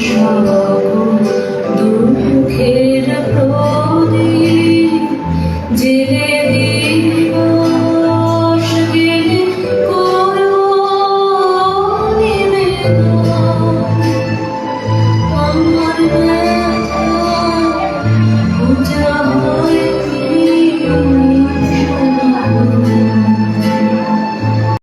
সর্বগ